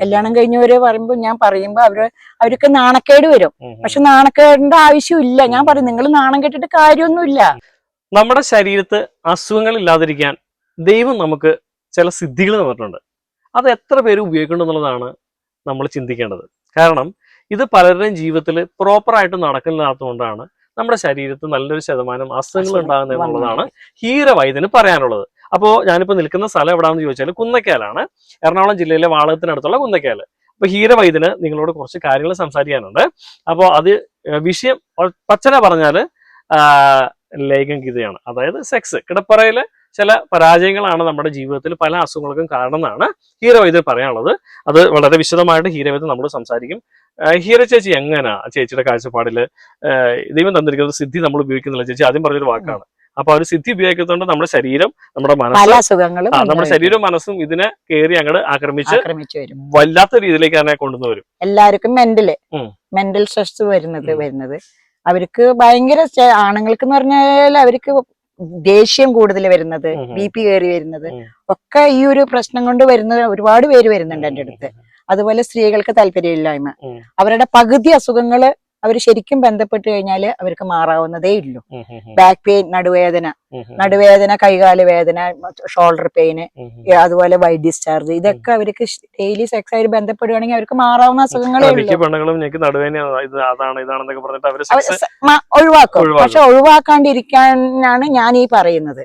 കല്യാണം കഴിഞ്ഞവര് പറയുമ്പോ ഞാൻ പറയുമ്പോ അവർ അവർക്ക് നാണക്കേട് വരും. പക്ഷെ നാണക്കേടിന്റെ ആവശ്യമില്ല. ഞാൻ പറയും നിങ്ങൾ നാണം കെട്ടിട്ട് കാര്യമൊന്നുമില്ല. നമ്മുടെ ശരീരത്ത് അസുഖങ്ങൾ ഇല്ലാതിരിക്കാൻ ദൈവം നമുക്ക് ചില സിദ്ധികൾ തന്നിട്ടുണ്ട്. അത് എത്ര പേര് ഉപയോഗിക്കുന്നു എന്നുള്ളതാണ് നമ്മൾ ചിന്തിക്കേണ്ടത്. കാരണം ഇത് പലരുടെയും ജീവിതത്തിൽ പ്രോപ്പറായിട്ട് നടക്കില്ലാത്തതുകൊണ്ടാണ് നമ്മുടെ ശരീരത്തിൽ നല്ലൊരു ശതമാനം അസുഖങ്ങൾ ഉണ്ടാകുന്ന ഉണ്ടാകുന്നത് എന്നുള്ളതാണ് ഹീരവൈദ്യന് പറയാനുള്ളത്. അപ്പോൾ ഞാനിപ്പോൾ നിൽക്കുന്ന സ്ഥലം എവിടാന്ന് ചോദിച്ചാൽ കുന്നക്കാലാണ്. എറണാകുളം ജില്ലയിലെ വാളകത്തിനടുത്തുള്ള കുന്നക്കാൽ. അപ്പൊ ഹീരവൈദ്യന് നിങ്ങളോട് കുറച്ച് കാര്യങ്ങൾ സംസാരിക്കാനുണ്ട്. അപ്പോൾ അത് വിഷയം പച്ചന പറഞ്ഞാൽ ആ, ലൈംഗികതയാണ് അതായത് സെക്സ് കിടപ്പറയിലെ ചില പരാജയങ്ങളാണ് നമ്മുടെ ജീവിതത്തിൽ പല അസുഖങ്ങൾക്കും കാരണം എന്നാണ് ഹീരവൈദ്യർ പറയാനുള്ളത്. അത് വളരെ വിശദമായിട്ട് ഹീരവൈദ്യം നമ്മൾ സംസാരിക്കും. ഹീര ചേച്ചി എങ്ങനാ ചേച്ചിയുടെ കാഴ്ചപ്പാടിൽ? ദൈവം തന്നിരിക്കുന്ന സിദ്ധി നമ്മൾ ഉപയോഗിക്കുന്നില്ല ചേച്ചി. ആദ്യം പറഞ്ഞൊരു വാക്കാണ്. അപ്പൊ ആ ഒരു സിദ്ധി ഉപയോഗിക്കുന്നതുകൊണ്ട് നമ്മുടെ ശരീരം നമ്മുടെ മനസ്സും നമ്മുടെ ശരീരവും മനസ്സും ഇതിനെ കയറി അങ്ങോട്ട് ആക്രമിച്ച് വല്ലാത്ത രീതിയിലേക്ക് തന്നെ കൊണ്ടുവന്ന് വരും. എല്ലാവർക്കും മെന്റൽ മെന്റൽ സ്ട്രെസ് വരുന്നത് വരുന്നത്. അവർക്ക് ഭയങ്കര ആണുങ്ങൾക്ക് എന്ന് പറഞ്ഞാൽ അവർക്ക് ദേഷ്യം കൂടുതൽ വരുന്നത്. ബി പി കയറി വരുന്നത്. ഒക്കെ ഈ ഒരു പ്രശ്നം കൊണ്ട് വരുന്നത് ഒരുപാട് പേര് വരുന്നുണ്ട് എന്റെ അടുത്ത്. അതുപോലെ സ്ത്രീകൾക്ക് താല്പര്യമില്ലായ്മ. അവരുടെ പകുതി അസുഖങ്ങൾ അവർ ശരിക്കും ബന്ധപ്പെട്ട് കഴിഞ്ഞാൽ അവർക്ക് മാറാവുന്നതേ ഉള്ളൂ ബാക്ക് പെയിൻ നടുവേദന നടുവേദന കൈകാൽ വേദന ഷോൾഡർ പെയിന്. അതുപോലെ വൈ ഡിസ്ചാർജ് ഇതൊക്കെ അവർക്ക് ഡെയിലി സെക്സ് ആയിട്ട് ബന്ധപ്പെടുകയാണെങ്കിൽ അവർക്ക് മാറാവുന്ന അസുഖങ്ങളേ ഒഴിവാക്കും. പക്ഷെ ഒഴിവാക്കാണ്ടിരിക്കാനാണ് ഞാൻ ഈ പറയുന്നത്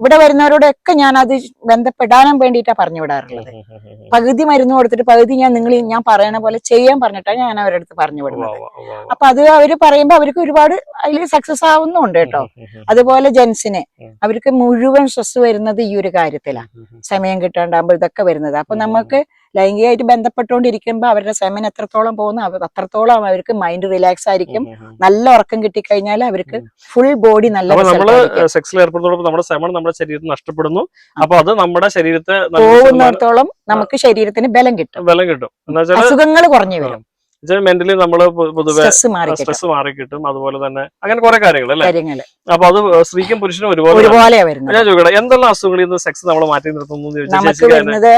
ഇവിടെ വരുന്നവരോടൊക്കെ ഞാൻ അത് ബന്ധപ്പെടാനും വേണ്ടിയിട്ടാണ് പറഞ്ഞു വിടാറുള്ളത്. പകുതി മരുന്ന് കൊടുത്തിട്ട് പകുതി ഞാൻ നിങ്ങൾ ഞാൻ പറയണ പോലെ ചെയ്യാൻ പറഞ്ഞിട്ടാണ് ഞാൻ അവരുടെ അടുത്ത് പറഞ്ഞു വിടുന്നത്. അപ്പൊ അത് അവർ പറയുമ്പോ അവർക്ക് ഒരുപാട് അതിൽ സക്സസ് ആവുന്നുണ്ട് കേട്ടോ അതുപോലെ ജെൻസിന്. അവർക്ക് മുഴുവൻ സ്ട്രെസ് വരുന്നത് ഈ ഒരു കാര്യത്തിലാണ് സമയം കിട്ടാണ്ടാകുമ്പോൾ ഇതൊക്കെ വരുന്നത്. അപ്പൊ. നമുക്ക് ലൈംഗികമായിട്ട് ബന്ധപ്പെട്ടുകൊണ്ടിരിക്കുമ്പോൾ അവരുടെ സമയം എത്രത്തോളം പോകുന്നു അവർ അത്രത്തോളം അവർക്ക് മൈൻഡ് റിലാക്സ് ആയിരിക്കും. നല്ല ഉറക്കം കിട്ടിക്കഴിഞ്ഞാൽ അവർക്ക് ഫുൾ ബോഡി നല്ല നമ്മൾ. സെക്സിൽ ഏർപ്പെടുന്നതോടൊപ്പം നമ്മുടെ സമയം നമ്മുടെ ശരീരത്തിൽ നഷ്ടപ്പെടുന്നു. അപ്പൊ അത് നമ്മുടെ ശരീരത്തെ പോകുന്നിടത്തോളം നമുക്ക് ശരീരത്തിന് ബലം കിട്ടും. ബലം കിട്ടും. അസുഖങ്ങൾ കുറഞ്ഞു വരും. മെന്റലി നമ്മൾ പൊ- പൊതുവെ സ്ട്രെസ് മാറി കിട്ടും. അതുപോലെ തന്നെ അങ്ങനെ കുറെ കാര്യങ്ങൾ അല്ലെ? അപ്പൊ അത് സ്ത്രീക്കും പുരുഷനും ഒരുപോലെ ഞാൻ ചോദിക്കട്ടെ എന്തെല്ലാം അസുഖങ്ങളിൽ നിന്ന് സെക്സ് നമ്മൾ മാറ്റി നിർത്തുന്നു നമുക്ക് വരുന്നത്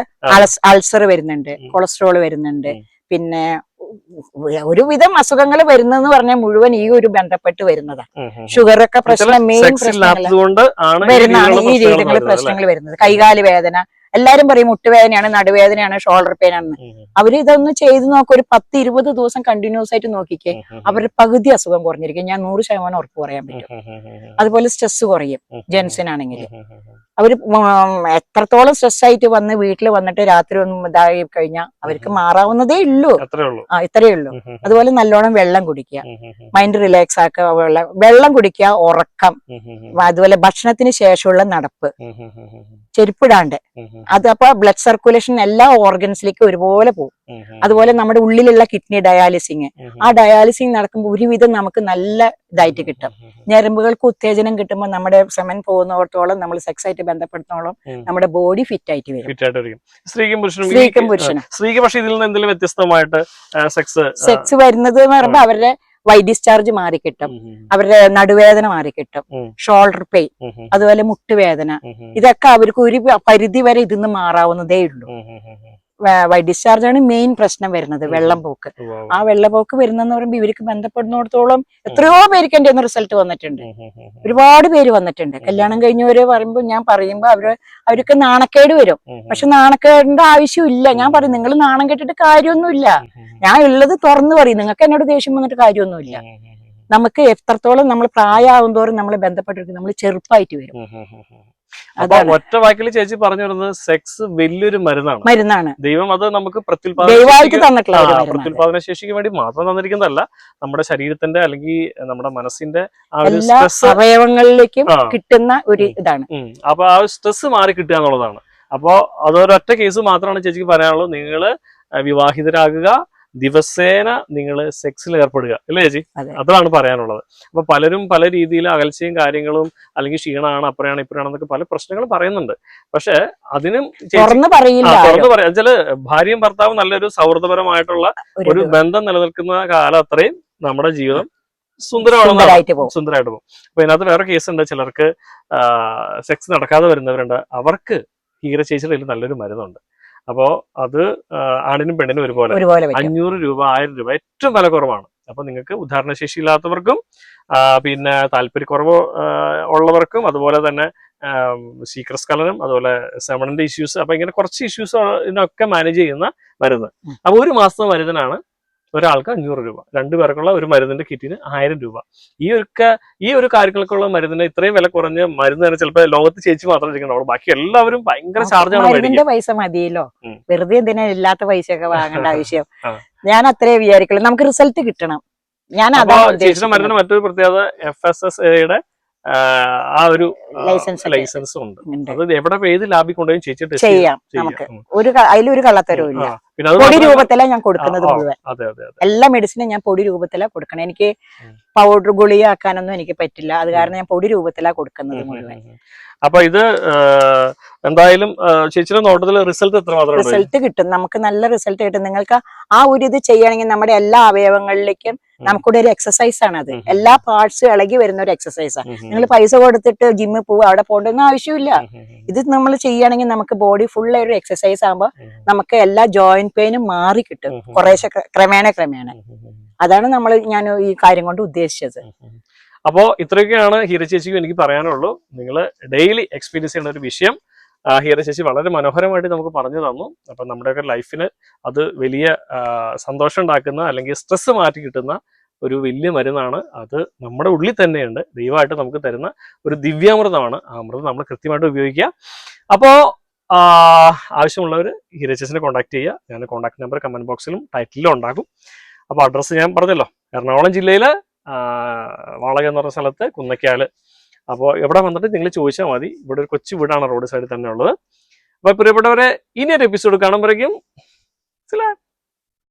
അൾസർ വരുന്നുണ്ട് കൊളസ്ട്രോൾ വരുന്നുണ്ട്. പിന്നെ ഒരുവിധം അസുഖങ്ങൾ വരുന്നെന്ന് പറഞ്ഞാൽ മുഴുവൻ ഈ ഒരു ബന്ധപ്പെട്ട് വരുന്നതാണ് ഒക്കെ പ്രശ്നം മെയിൻ പ്രശ്നം പ്രശ്നങ്ങൾ വരുന്നതാണ് രീതിയിലുള്ള ഈ രീതികൾ പ്രശ്നങ്ങൾ വരുന്നത്. കൈകാൽ വേദന എല്ലാരും പറയും മുട്ടുവേദനയാണ് നടുവേദനയാണ് ഷോൾഡർ പെയിൻ അല്ലേ? അവർ ഇതൊന്ന് ചെയ്ത് നോക്കുക ഒരു പത്ത് ഇരുപത് ദിവസം കണ്ടിന്യൂസ് ആയിട്ട് നോക്കിക്കേ. അവരുടെ പകുതി അസുഖം കുറഞ്ഞിരിക്കും ഞാൻ നൂറ് ശതമാനം ഉറപ്പ് പറയാൻ പറ്റും. അതുപോലെ സ്ട്രെസ് കുറയും ജെൻസിനാണെങ്കിൽ. അവർ എത്രത്തോളം സ്ട്രെസ് ആയിട്ട് വന്ന് വീട്ടിൽ വന്നിട്ട് രാത്രി ഒന്നും ഇതായി കഴിഞ്ഞാൽ അവർക്ക് മാറാവുന്നതേ ഉള്ളൂ ആ ഇത്രയേ ഉള്ളൂ. അതുപോലെ നല്ലോണം വെള്ളം കുടിക്കുക. മൈൻഡ് റിലാക്സ് ആക്കുക വെള്ളം വെള്ളം കുടിക്കുക ഉറക്കം. അതുപോലെ ഭക്ഷണത്തിന് ശേഷമുള്ള നടപ്പ്. ചെരുപ്പിടാണ്ട് അത് അപ്പൊ ബ്ലഡ് സർക്കുലേഷൻ എല്ലാ ഓർഗൻസിലേക്കും ഒരുപോലെ പോകും. അതുപോലെ നമ്മുടെ ഉള്ളിലുള്ള കിഡ്നി ഡയാലിസിങ്. ആ ഡയാലിസിങ് നടക്കുമ്പോൾ ഒരുവിധം നമുക്ക് നല്ല ഇതായിട്ട് കിട്ടും ഞരമ്പുകൾക്ക് ഉത്തേജനം കിട്ടുമ്പോൾ നമ്മുടെ സെമൻ പോകുന്നോടത്തോളം നമ്മൾ സെക്സ് ആയിട്ട് ബന്ധപ്പെടുത്തോളം നമ്മുടെ ബോഡി ഫിറ്റ് ആയിട്ട് വരും സ്ത്രീക്കും പുരുഷനും സ്ത്രീക്കും പുരുഷനും സ്ത്രീക്ക് പക്ഷേ ഇതിൽ നിന്ന് എന്തെങ്കിലും വ്യത്യസ്തമായിട്ട് സെക്സ് സെക്സ് വരുന്നത് എന്ന് പറയുമ്പോൾ അവരുടെ വൈറ്റ് ഡിസ്ചാർജ് മാറിക്കിട്ടും. അവരുടെ നടുവേദന മാറിക്കിട്ടും. കിട്ടും ഷോൾഡർ പെയിൻ അതുപോലെ മുട്ടുവേദന. ഇതൊക്കെ അവർക്ക് ഒരു പരിധി വരെ ഇതിന്ന് മാറാവുന്നതേ ഉള്ളൂ. വൈറ്റ് ഡിസ്ചാർജ് ആണ് മെയിൻ പ്രശ്നം വരുന്നത്. വെള്ളം പോക്ക്. ആ വെള്ളപ്പോക്ക് വരുന്നെന്ന് പറയുമ്പോൾ ഇവർക്ക് ബന്ധപ്പെടുന്നിടത്തോളം എത്രയോ പേർക്ക് എന്റെ റിസൾട്ട് വന്നിട്ടുണ്ട്. ഒരുപാട് പേര് വന്നിട്ടുണ്ട്. കല്യാണം കഴിഞ്ഞവര് പറയുമ്പോൾ ഞാൻ പറയുമ്പോൾ അവർ അവർക്ക് നാണക്കേട് വരും. പക്ഷെ നാണക്കേടിന്റെ ആവശ്യമില്ല. ഞാൻ പറയും നിങ്ങൾ നാണം കെട്ടിട്ട് കാര്യമൊന്നുമില്ല. ഞാൻ ഉള്ളത് തുറന്നു പറയും. നിങ്ങൾക്ക് എന്നോട് ദേഷ്യം വന്നിട്ട് കാര്യമൊന്നുമില്ല. നമുക്ക് എത്രത്തോളം നമ്മൾ പ്രായമാകും തോറും നമ്മൾ ബന്ധപ്പെട്ടിരിക്കും. നമ്മൾ ചെറുപ്പമായിട്ട് വരും. ഒറ്റ വാക്കിൽ ചേച്ചി പറഞ്ഞു വരുന്നത് സെക്സ് വലിയൊരു മരുന്നാണ്. മരുന്നാണ്. ദൈവം അത് നമുക്ക് പ്രത്യുൽപാദന ശേഷിക്ക് ഒരു വേണ്ടി മാത്രം തന്നിരിക്കുന്നതല്ല നമ്മുടെ ശരീരത്തിന്റെ അല്ലെങ്കിൽ നമ്മുടെ മനസ്സിന്റെ ആ ഒരു സ്ട്രെസ് അവയവങ്ങളിലേക്കും കിട്ടുന്ന ഒരു ഇതാണ്. അപ്പൊ ആ സ്ട്രെസ് മാറി കിട്ടുക എന്നുള്ളതാണ്. അപ്പോ അതൊരൊറ്റ കേസ് മാത്രമാണ് ചേച്ചിക്ക് പറയാനുള്ളത്. നിങ്ങൾ വിവാഹിതരാകുക ദിവസേന നിങ്ങൾ സെക്സിൽ ഏർപ്പെടുക അല്ലേ ചേച്ചി? അതാണ് പറയാനുള്ളത്. അപ്പൊ പലരും പല രീതിയിൽ അകൽച്ചയും കാര്യങ്ങളും അല്ലെങ്കിൽ ക്ഷീണമാണ് അപ്പുറയാണ് ഇപ്പുറയാണെന്നൊക്കെ പല പ്രശ്നങ്ങളും പറയുന്നുണ്ട്. പക്ഷെ അതിനും തുറന്നു പറയാം. ചില ഭാര്യയും ഭർത്താവും നല്ലൊരു സൗഹൃദപരമായിട്ടുള്ള ഒരു ബന്ധം നിലനിൽക്കുന്ന കാലം അത്രയും നമ്മുടെ ജീവിതം സുന്ദരമാണെന്നാണ്. പോകും. സുന്ദരമായിട്ട് പോകും. അപ്പൊ ഇതിനകത്ത് വേറെ കേസ് ഉണ്ട് ചിലർക്ക് സെക്സ് നടക്കാതെ വരുന്നവരുണ്ട്. അവർക്ക് ഹീര ചേച്ചിയുടെ നല്ലൊരു മരുന്നുണ്ട്. അപ്പോ അത് ആണിനും പെണ്ണിനും ഒരുപോലെ അഞ്ഞൂറ് രൂപ ആയിരം രൂപ ഏറ്റവും വില കുറവാണ്. അപ്പൊ നിങ്ങൾക്ക് ഉദാഹരണശേഷി ഇല്ലാത്തവർക്കും പിന്നെ താല്പര്യക്കുറവ് ഉള്ളവർക്കും അതുപോലെ തന്നെ സീക്രസ് കലനം അതുപോലെ സെമണിന്റെ ഇഷ്യൂസ് അപ്പൊ ഇങ്ങനെ കുറച്ച് ഇഷ്യൂസ് ഇതിനൊക്കെ മാനേജ് ചെയ്യുന്ന മരുന്ന്. അപ്പൊ ഒരു മാസത്തെ മരുന്നിനാണ് ഒരാൾക്ക് അഞ്ഞൂറ് രൂപ രണ്ടു പേർക്കുള്ള ഒരു മരുന്നിന്റെ കിറ്റിന് ആയിരം രൂപ. ഈ ഒരു ഈ ഒരു കാര്യങ്ങൾക്കുള്ള മരുന്നിന് ഇത്രയും വില കുറഞ്ഞ മരുന്ന് തന്നെ ചിലപ്പോൾ ലോകത്ത് ചേച്ചി മാത്രം ഇരിക്കണം? ബാക്കി എല്ലാവരും ഭയങ്കര ചാർജാണ് ആണ് പൈസ മതിയല്ലോ. വെറുതെ എന്തിനാ ഇല്ലാത്ത പൈസ ഒക്കെ വാങ്ങേണ്ട ആവശ്യം. ഞാൻ അത്രേ വിചാരിക്കുള്ളൂ. നമുക്ക് റിസൾട്ട് കിട്ടണം. ഞാൻ ചേച്ചിയുടെ മരുന്നിന് മറ്റൊരു പ്രത്യേകത എഫ് എസ് എസ് എയുടെ ആ ഒരു ലൈസൻസ് ലൈസൻസ് ഉണ്ട്. അത് എവിടെ ഏത് ലാബിൽ കൊണ്ടുപോയി ചേച്ചിട്ട് ചെയ്യാം നമുക്ക്. ഒരു അതിലൊരു കള്ളത്തരവും ഇല്ല. പൊടി രൂപത്തിലാണ് ഞാൻ കൊടുക്കുന്നത് മുഴുവൻ. എല്ലാ മെഡിസിനും ഞാൻ പൊടി രൂപത്തിലാണ് കൊടുക്കണം. എനിക്ക് പൗഡർ ഗുളിക ആക്കാനൊന്നും എനിക്ക് പറ്റില്ല. അത് കാരണം ഞാൻ പൊടി രൂപത്തിലാണ് കൊടുക്കുന്നത് മുഴുവൻ. അപ്പൊ ഇത് എന്തായാലും ചേച്ചിയുടെ നോട്ടത്തിൽ റിസൾട്ട് എത്ര മാത്രം റിസൾട്ട് കിട്ടും. നമുക്ക് നല്ല റിസൾട്ട് കിട്ടും. നിങ്ങൾക്ക് ആ ഒരു ഇത് ചെയ്യണമെങ്കിൽ നമ്മുടെ എല്ലാ അവയവങ്ങളിലേക്കും നമുക്കൂടെ ഒരു എക്സസൈസ് ആണ് അത് എല്ലാ പാർട്സും ഇളകി വരുന്ന ഒരു എക്സസൈസ് ആണ് ഉം, ഉം, നിങ്ങൾ പൈസ കൊടുത്തിട്ട് ജിമ്മിൽ പോവുക അവിടെ പോകേണ്ടൊന്നും ആവശ്യമില്ല. ഇത് നമ്മൾ ചെയ്യുകയാണെങ്കിൽ നമുക്ക് ബോഡി ഫുൾ ഒരു എക്സസൈസ് ആകുമ്പോൾ നമുക്ക് എല്ലാ ജോയിന്റ് പെയിനും മാറി കിട്ടും. കുറേശ്ശെ ക്രമേണ ക്രമേണ. അതാണ് നമ്മൾ ഞാൻ ഈ കാര്യം കൊണ്ട് ഉദ്ദേശിച്ചത്. അപ്പോൾ ഇത്രയൊക്കെയാണ് ഹീര ചേച്ചിക്കും എനിക്ക് പറയാനുള്ളൂ. നിങ്ങൾ ഡെയിലി എക്സ്പീരിയൻസ് ചെയ്യുന്ന ഒരു വിഷയം. ആ, ശശി വളരെ മനോഹരമായിട്ട് നമുക്ക് പറഞ്ഞു തന്നു. അപ്പം നമ്മുടെയൊക്കെ ലൈഫിന് അത് വലിയ സന്തോഷം ഉണ്ടാക്കുന്ന അല്ലെങ്കിൽ സ്ട്രെസ് മാറ്റി കിട്ടുന്ന ഒരു വലിയ മരുന്നാണ്. അത് നമ്മുടെ ഉള്ളിൽ തന്നെയുണ്ട്. ദൈവമായിട്ട് നമുക്ക് തരുന്ന ഒരു ദിവ്യാമൃതമാണ്. ആ അമൃതം നമ്മൾ കൃത്യമായിട്ട് ഉപയോഗിക്കുക. അപ്പോൾ ആവശ്യമുള്ളവർ ഹീരച്ചസിനെ കോൺടാക്ട് ചെയ്യുക. ഞാൻ കോൺടാക്ട് നമ്പർ കമന്റ് ബോക്സിലും ടൈറ്റിലും ഉണ്ടാക്കും. അപ്പോൾ അഡ്രസ്സ് ഞാൻ പറഞ്ഞല്ലോ. എറണാകുളം ജില്ലയിലെ വാളക എന്ന് പറഞ്ഞ സ്ഥലത്ത് കുന്നയ്ക്കാൽ അപ്പോൾ എവിടെ വന്നിട്ട് നിങ്ങൾ ചോദിച്ചാൽ മതി. ഇവിടെ ഒരു കൊച്ചു വീടാണ് റോഡ് സൈഡിൽ തന്നെ ഉള്ളത്. അപ്പോൾ പ്രിയപ്പെട്ടവരെ ഇനി ഒരു എപ്പിസോഡ് കാണുമ്പോഴേക്കും